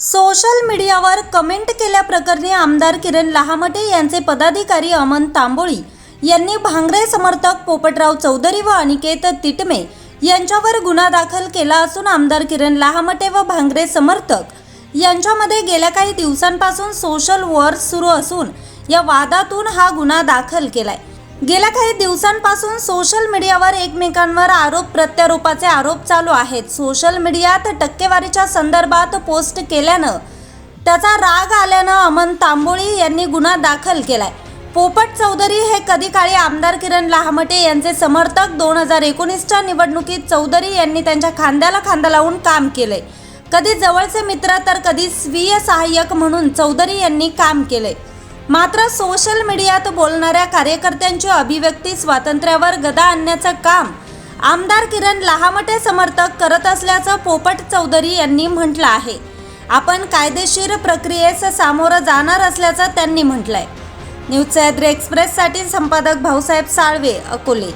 Social मीडियावर comment केल्याप्रकरणी आमदार किरण लहामटे यांचे पदाधिकारी अमन तांबोळी यांनी भांगरे समर्थक पोपटराव चौधरी व अनिकेत तिटमे यांच्यावर गुन्हा दाखल केला असून आमदार किरण लहामटे व भांगरे समर्थक यांच्यामध्ये गेल्या काही दिवसांपासून सोशल वॉर सुरू असून या वादातून हा गुन्हा दाखल केलाय. गेल्या काही दिवसांपासून सोशल मीडियावर एकमेकांवर आरोप प्रत्यारोपाचे आरोप चालू आहेत. सोशल मीडियात टक्केवारीच्या संदर्भात पोस्ट केल्यानं त्याचा राग आल्यानं अमन तांबोळी यांनी गुन्हा दाखल केलाय. पोपट चौधरी हे कधी काळी आमदार किरण लहामटे यांचे समर्थक. दोन हजार एकोणीसच्या निवडणुकीत चौधरी यांनी त्यांच्या खांद्याला खांदा लावून काम केलंय. कधी जवळचे मित्र तर कधी स्वीय सहाय्यक म्हणून चौधरी यांनी काम केलंय. मात्र सोशल मीडियात बोलणाऱ्या कार्यकर्त्यांची अभिव्यक्ती स्वातंत्र्यावर गदा आणण्याचं काम आमदार किरण लहामटे समर्थक करत असल्याचं पोपट चौधरी यांनी म्हटलं आहे. आपण कायदेशीर प्रक्रियेस सामोरं जाणार असल्याचं त्यांनी म्हटलंय. न्यूज सह्याद्री एक्सप्रेससाठी संपादक भाऊसाहेब साळवे अकोले.